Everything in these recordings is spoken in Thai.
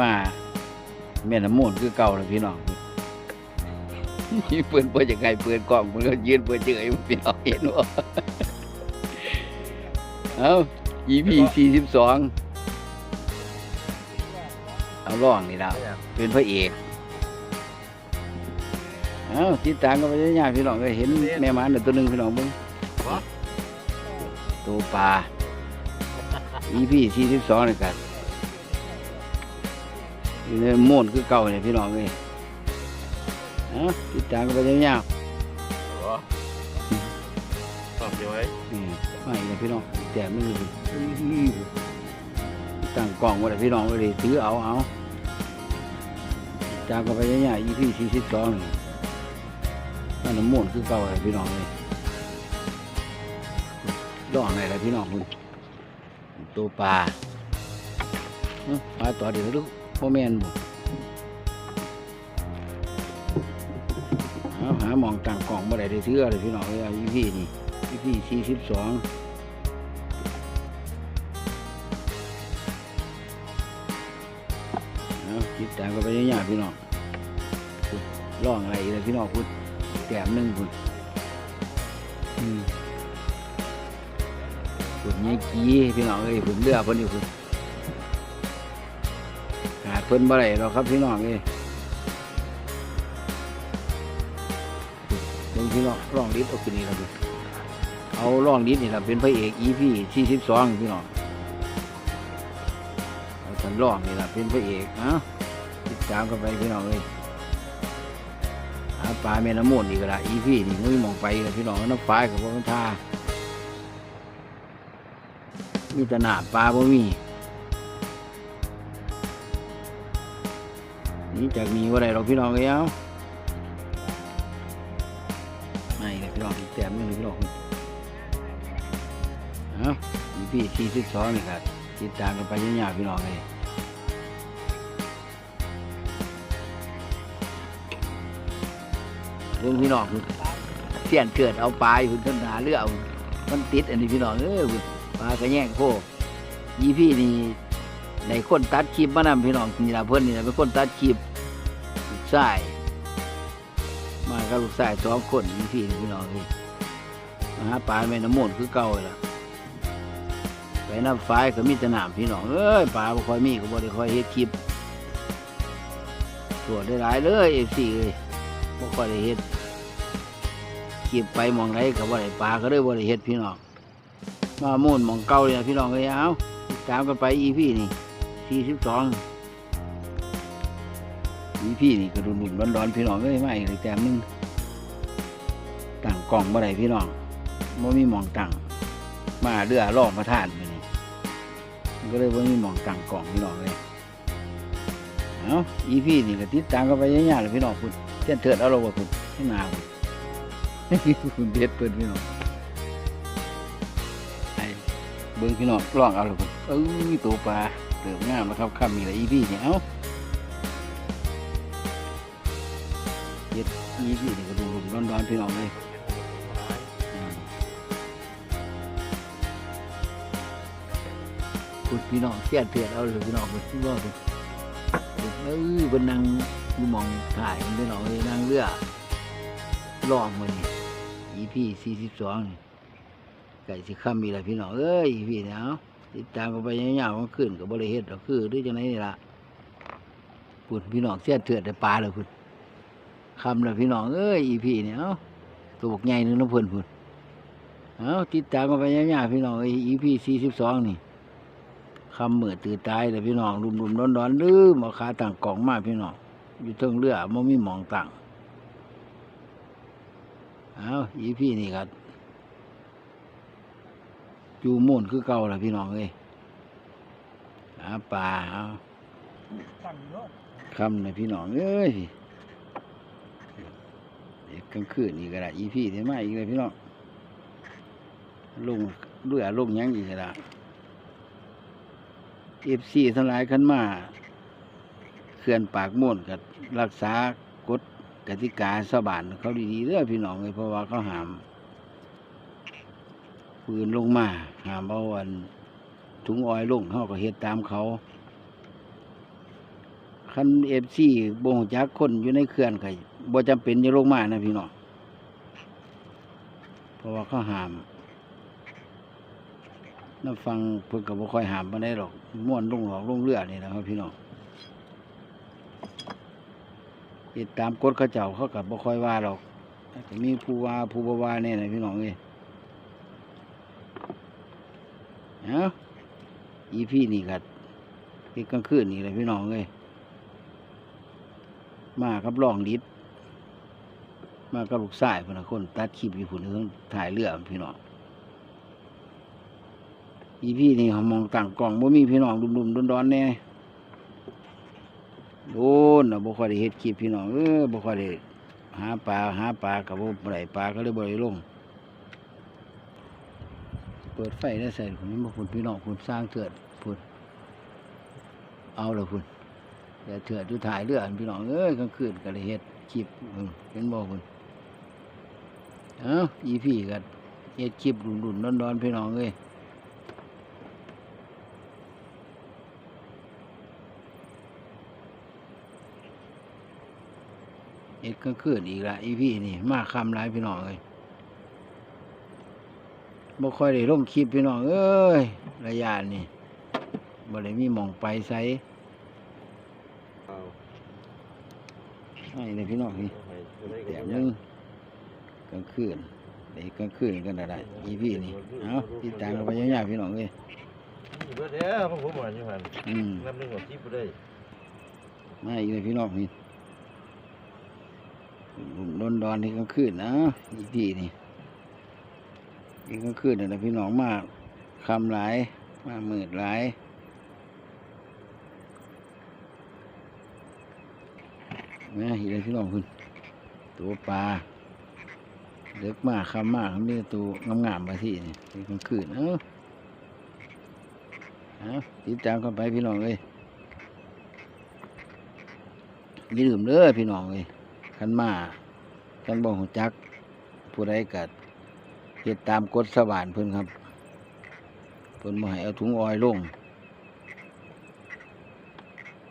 มาแม่น้ำมูลคือเก่าเลยพี่น้องเปิดเปิดยังไงเปิดกล่องมันก็ยืนเปิดเจอพี่น้องเห็นว่าเอา EP สี่สิบสองเอาล่องนี่แล้วเป็นพระเอกเอาติดตามกันไปเรื่อยๆพี่น้องก็เห็นแม่หมาเดี๋ยวตัวหนึ่งพี่น้องมึงตัวปลา EP สี่สิบสองนี่กันอยู่ในโม่นคือเก่าเนี่ยพี่น้องเลยเอาติดตามกันไปเรื่อยตอบอยู่ไว้ๆนี่ไม่เลยพี่น้องแต่ไม่รู้ตั้งกล่องไว้เลยพี่น้องไว้เลยถือเอาเอาติดตามกันไปเรื่อยๆ EP สี่สิบสองนี่นั่นน้ำโม่นคือเก่าเลยพี่น้องเลยดองอะไรพี่น้องคุณตัวปลาเอ้าปลาต่อเดี๋ยวดูพ่ อแม่นบุเอาหามองต่างกล่องบ่ได้ได้ซื้อเลยพี่น้องเลยเอา EP นี่ EP สี่สิบสองเอาติดตามกันไปเรื่อยๆพี่น้องล่องอะไรอีกเลยพี่น้องพูดแต้มหนึ่งคุณอืมคุณยี่กี้พี่น้องเอ้ยคุณเลือกเพิ่นอยู่คุณขาด เพิ่นบ่ได้หรอกครับพี่น้องเอ้ยเบิ่งพี่น้องร้องดิบเอาขึ้นนี่แล้วคุณเอาร้องดิบนี่ล่ะเป็นพระเอก EP สี่สิบสองพี่น้องเอาฉันร้องนี่แหละเป็นพระเอกเอ้าติดตามกันไปพี่น้องเอ้ยหาปลาแม่น้ำมูลอีกละอีพี่นี่มึงมองไปพี่น้องน้ำฟ้ากับพวกมันทามีแต่หนาปลาบ่มี นี่จากนี้ว่าไรเราพี่น้องเอ้ยเอาไม่เลยพี่น้องอีกแต้มหนึงพี่น้องเอาอีพี่สี่สิบสองนี่ครับติดตามกันไปยาวๆพี่น้องเลยเรื่องพี่น้องเสียนเกิดเอาปลาอยู่ต้นหาเรือเอามันติดอันนี้พี่น้องเออปลากระแยงโคยี่พี่นี่ในคนตัดคลิปมานำพี่น้องนี่ละเพื่อนนี่ละเป็นคนตัดคลิป ชาย มากับลูกชายสองคนยี่พี่นี่พี่น้องนี่มาหาปลาแม่น้ำมูลคือเก่าเลยล่ะไปน้ำฟ้ายก็มีแต่น้ำพี่น้องเอ้ยปลาบ่ค่อยมีก็บ่ได้ค่อยเฮ็ดคลิปตรวจได้หลายเลยเอฟซีเลยบ่ค่อยได้เฮ็ดเก็บไปมองไรก็บ่ได้ปลาก็เลยบ่ได้เฮ็ดพี่น้องมามุ่นมองเก่าเลยนะพี่น้องเอ้ยเอาติดตามกันไปอีพี่นี่สี่สิบสอง อีพี่นี่ก็ดุนๆร้อนๆพี่น้องเอ้ยไม่เลยแต้มนึงตั้งกล่องบ่ได้พี่น้องบ่มีหมองตั้งมาเรือล่อมาทานไปนี่ก็เลยบ่ามีหมองตั้งกล่องพี่น้องเลยเอาอีพี่นี่ก็ติดตามกันไปยาวๆเลยพี่น้องคุณเส้นเถิดเอาเราบ่คุณให้นาคุณคุณเด็ดเปิดพี่น้องไอ้เบิ้งพี่น้องลองเอาเลยคุณเอ้ยตัวปลาเติมงามนะครับข้ามมีอะไรอีพี่เนี่ยเอ้า เด็ดอีพี่นี่ก็ดูรุมร้อนๆพี่น้องเลยคุณพี่น้องเส้นเถิดเอาเลยพี่น้องคุณที่ว่าคุณเอ้ยเป็นนางมองถ่ายมันเป็นออกเลยนั่งเรือลองมานี่ EP สี่สิบสองไก่สิข้ามีอะไรพี่น้องเอ้ย EP เนี่เอาติดตามกันไปยาวๆมันขึ้นกับบริเฮ็ดเราคือหรือจังไหนนี่ละพูดพี่น้องเสียดเถื่อนแต่ปลาเลยพูด คำเลยพี่น้องเอ้ย EP เนี่ยเอาตัวบกใหญ่หนึงน้ำเพิ่นพูดเอาติดตามกันไปยาวๆพี่น้องเอ้ย EP สี่สิบสองนี่คำเหมือตื่นตายแต่พี่น้องรุมๆร้อนๆลืมเอาขาต่างกล่องมาพี่น้องอยู่เทิงเรือมันมีหมองต่างเอาอีพี่นี่ครับอยู่หมุ่นคือเก่าแหละพี่น้องเอ้ยหาปลาเอาคำนะพี่น้องเอ้ย เด็กกลางคืนนี่ก็ได้อีพี่นี่มาอีกเลยพี่น้องลงเรือลงยังอีกก็ได้เอฟซีทั้งหลายขันมาเขื่อนปากม่วนกับรักษากฎกติกาสบานเขาดีๆเด้อพี่น้องเลยเพราะว่าเขาหามปืนลงมาหามเอาวันถุงออยลงเขาก็เฮ็ดตามเขาคันเอฟซีบงจักคนอยู่ในเขื่อนก็ บ่จำเป็นจะลงมานะพี่น้องเพราะว่าเขาห้ามน้ำฟังเพิ่นก็บ่ค่อยห้ามปานใดหรอกม่วนลงหลอกลงเรือนี่นะครับ พี่น้องติดตามกฎเขาเจ้าเขาก็บ่ค่อยว่าหรอกก็มีผู้ว่าผู้บ่ว่าแน่นะพี่น้องเอ้ยเอ้าอีพี่นี่ก็ที่กลางคืนนี่เลยพี่น้องเอ้ยมากับรองดิด มากับลูกชายพนนะคน ตัดคลิปอยู่ผุนเรื่องถ่ายเรือพี่น้องอีพี่นี่เขามองต่างกล่องบ่มีพี่น้องดุมๆดอนๆแน่โดนนะบ่ค่อยได้เฮ็ดคลิปพี่น้องเออบ่ค่อยได้หาปลาหาปลากับบ่ได้ปลาก็เลยบ่ได้ลง เปิดไฟได้ใส่คนนี้มาคุณพี่น้องคุณสร้างเถื่อนพุ่นเอาละพุ่นแต่เถื่อนอยู่ถ่ายเรืออันพี่น้องเอ้ยกลางคืนก็เลยเฮ็ดคลิปเห็นบ่คุณ เอ้าอีพี่กันเฮ็ดคลิปดุนๆดอนๆพี่น้องเอ้ยเฮ็ดกลางคืนอีกละอีพี่นี่ มาคำหลายพี่น้องเอ้ยบ่ค่อยได้ลงคลิปพี่น้องเอ้ยระยะนี่บ่ได้มีหมองไปไสเอาให้เลยพี่น้องนี่เอาให้จะได้แต้กัมนหนึง กลางคืนได้กลางคืนกันได้ อีพี่นี่เอาติดตามกันไปยาวๆพี่น้องเอ้ยนี่เบิดแล้วพวกผมมาอยู่หันอืมนับหนึ่งของที่บ่ได้มาอีกเลยพี่น้องนี่ดอนดอนๆที่กลางคืนนะอีพี่นี่อีกกลางคืนนี่แหละพี่น้องมาคำหลายมามืดหลายนะอีกเลยพี่น้องคุณตัวปลา เล็กมากคำมากมีตัวงามๆมาที่นี่กลางคืนเอ้าเอาติดตามกันไปพี่น้องเลยอย่าลืมเด้อพี่น้องเอ้ยคันมาคันบ่ฮู้จัก ผู้ใดก็เฮ็ดตามกฎสวานเพิ่นครับเพิ่นบ่ให้เอาถุงออยลง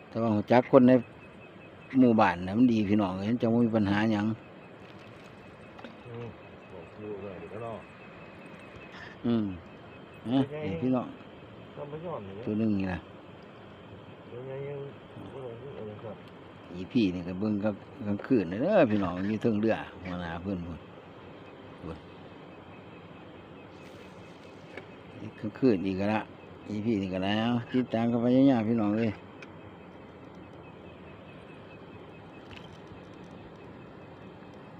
แต่ว่าฮู้จักคนในหมู่บ้านน่ะมันดีพี่น้องเอ้ยมันจะบ่มีปัญหาหยัง อกอยู่เลยเดี๋ยวก็รออืมนะนี่พี่น้องต้องไปย้อนนี่ตัวหนึงนี่ล่ะเดี๋ยวยังยังบ่ได้ยังอะไรครับอีพี่นี่ก็เบิ่งกับกลางคืนเด้อพี่น้องอยู่เทิงเรือหัวหน้าเพิ่นพุ่นพุ่นอีกกลางคืนอีกก็ละอีพี่นี่ก็แล้วติดตามกันไปยาวๆพี่น้องเอ้ย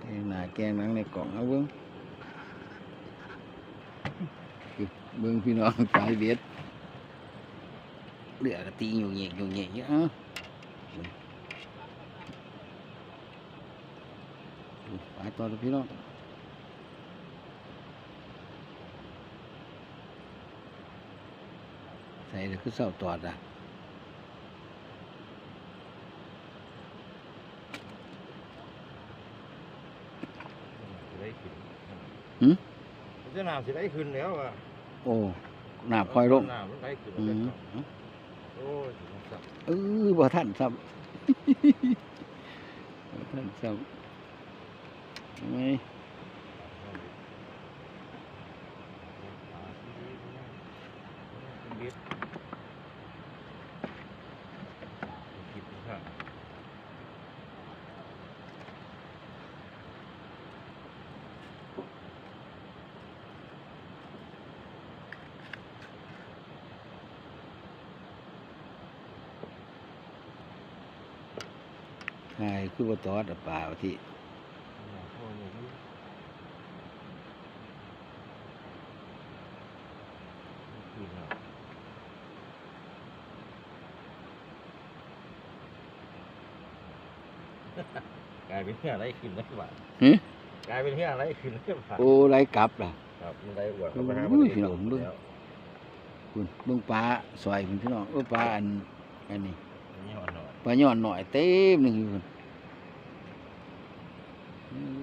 แกงหน้าแกงหนังในกล่องเอาเบิ้ง เบิ้งพี่น้องสายเบ็ดเลือกตีอยู่เงี้ยอยู่เงี้ยเอ้าไปต่อเลยพี่น้องใส่เลยคือเสาตอดอะสิได้ขึ้นหืมมันจะน้ำสิได้ขึ้นแล้วอะ โอ้หนาบคอยลงน้ำมันได้ขึ้นอืแล้วมก็โอ้ยมันสับเออบ่ท่านซ้ำ บ่ท่านซ้ำไม่ เบ็ดคิดนะครับ ใช่คือว่าตอดอะป่าวที่กลายเป็นเรื่องอะไรขึ้นแล้วบ่าหึกลายเป็นเรื่องอะไรขึ้นแล้วบ่าโอ้ไรกลับล่ะครับมันได้อวดเข้าไปหาอุ้ยประเทศพี่น้องเบิ่งแล้วคุณเบิ่งปลาซอยคุณพี่น้องเออปลาอันอันนี้ อันนี่อ่อนหยปลาย่อนหน่อยเต็มหนึ่งอยู่คุณ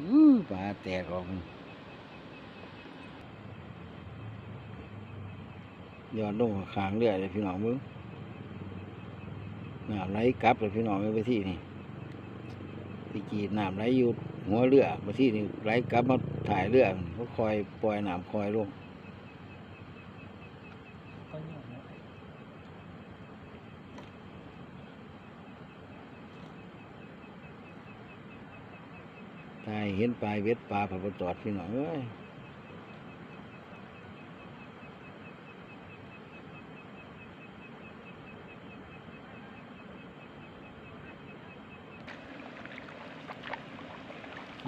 อื้อปลาแตกออกพุ่นย้อนลงขางเรื่อเลยพี่น้องเบิ่งน้ำไหลกลับเลยพี่น้องไปที่นี่ที่กีดน้ำไหลอยู่หัวเรือมาที่นี่ไหลกลับมาถ่ายเรือเขาคอยปล่อยน้ำคอยลง ก็อยู่เนี่ย ถ่ายเห็นปลายเว็ดปลาผักจอดพี่น้องเอ้ย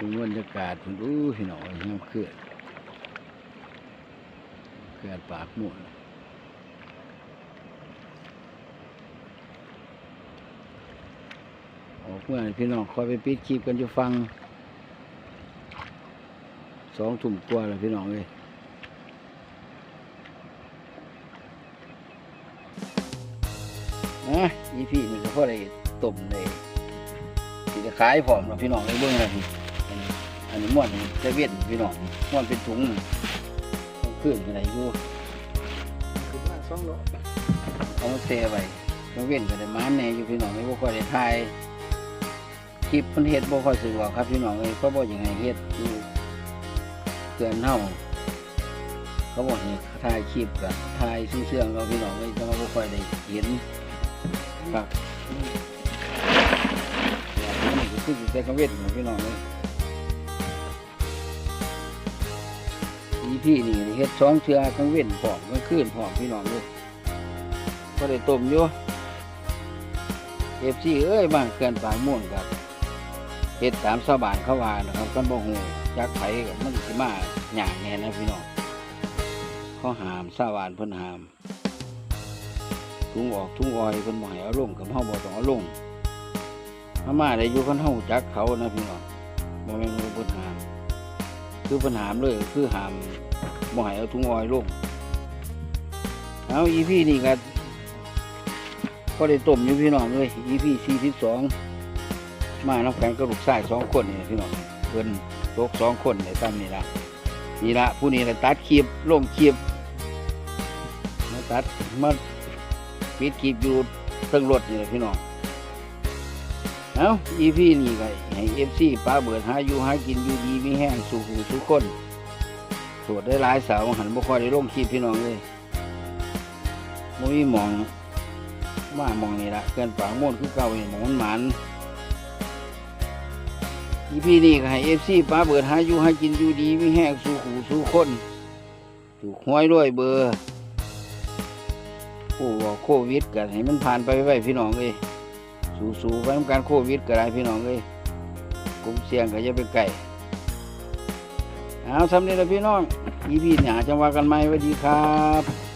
ดูบรรยากาศคุณดูพี่น้องน้ำเขื่อนเขื่อนปากม่วนออกเมื่อให้พี่น้องคอยไปปิดคลิปกันอยู่ฟัง สองถุ่มกว่าแล้วพี่น้องเลยนะอีพี่นี่ก็พอได้ต้มเลยสิจะขายพร้อมแล้วพี่น้องเลยเบิ่งเลยอันนี้อันนี้ม้วนนี่จะเวียนพี่น้องม้วนเป็นถุงต้องขึ้นอะไรอยู่คือว่าสองโลเอามาเซไว้ต้องเวียนก็ได้มานแหน่อยู่พี่น้องเลยบ่ค่อยได้ถ่ายคลิปมันเฮ็ดบ่ค่อยสะดวกครับพี่น้องเลยเพราะบ่อย่างไรเฮ็ดอยู่ เกินเฮาเขาบอกให้ถ่ายคลิปกับถ่ายซื่อเสื่องเราพี่น้องเลยจะมาบ่ค่อยได้เห็นครับนี่คืออยู่แต่กังเวทของพี่น้องเลยอีพี่นี่เฮ็ดสองเทือกังเว้นพร้อมกลางคืนพร้อมพี่น้องเลยก็ได้ต้มอยู่เอฟซีเอ้ยบ้านเกินปางม่วนกับเฮ็ดตามชาวบ้านเขาว่านะครับกันบ่ฮู้ จักไผก็มันสิมาหยังแน่นะพี่น้องเขาหามสาวานเพิ่นหามถุงออกถุงออยเพิ่นบ่ให้เอาลงกับเฮาบ่ต้องเอาลงถ้ามาได้อยู่คันเฮาจักเขานะพี่น้องบ่แม่นเพิ่นหาม คือเพิ่นหามเลยคือหามบ่ให้เอาถุงออยลงเอา EP นี่ก็ก็ได้ต้มอยู่พี่น้องเลย EP 42มาน้ำแข็งกับลูกชายสองคนนี่พี่น้องเพิ่น ตกสองคนในตั้มนี่ละนี่ละผู้นี้ละตัดคลิปลงคลิปมาตัดมาปิดคลิปอยู่เทั้งรถนี่แหละพี่น้องเอาอีพีนี่ก็ให้เอฟซีป้าเบิดหาอยู่หากินอยู่ดีมีแห้งสู่หูทุกคนตรวจได้หลายสาวหันบ่ค่อยได้ลงคลิปพี่น้องเลยบ่มีหมองมามองนี่ละเกินปากม่วนคือเก่านี่หมองมันหมัน อีพีนี่ก็ให้เอฟซีป้าเบิดหาอยู่หากินอยู่ดีมีแห้งสู่หูสู่คนถูกห้วยด้วยเบอร์โอ้ว่าโควิดกันให้มันผ่านไปไว้พี่น้องเลยสู่สู่ไปทำการโควิดก็ได้พี่น้องเลยกลุ่มเสี่ยงก็อย่าไปไกลเอาสำเร็จแล้วพี่น้องอีพีหนาจังว่ากันไหมสวัสดีครับ